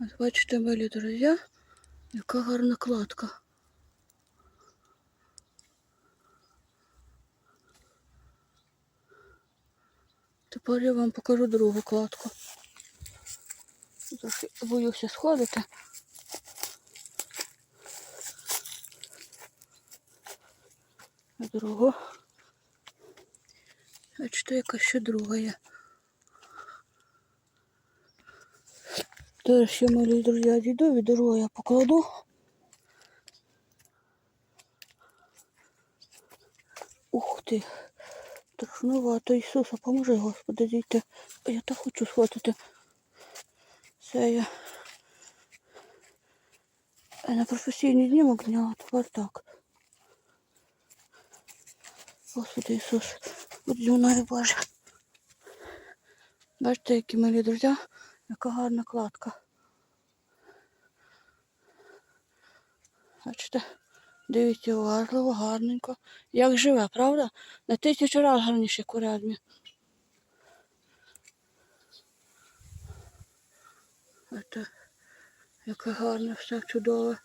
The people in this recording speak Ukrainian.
Ось бачите, милі друзі, яка гарна кладка. Тепер я вам покажу другу кладку. Трохи боюся сходити. Другу. Бачите, яка ще друга є. Зараз ще мої друзі дійду, від другого я покладу. Ух ти. Страшнувато, Ісуса, поможи, Господи, дійти. А я так хочу схватити. Це я я на професійний знімок зняла, тепер так. Господи Ісус, будь мною Боже. Бачите, які милі друзі, яка гарна кладка. Бачите, дивіться уважливо, гарненько. Як живе, правда? На тисячу раз гарніше курядмі. Це яке гарне, все чудове.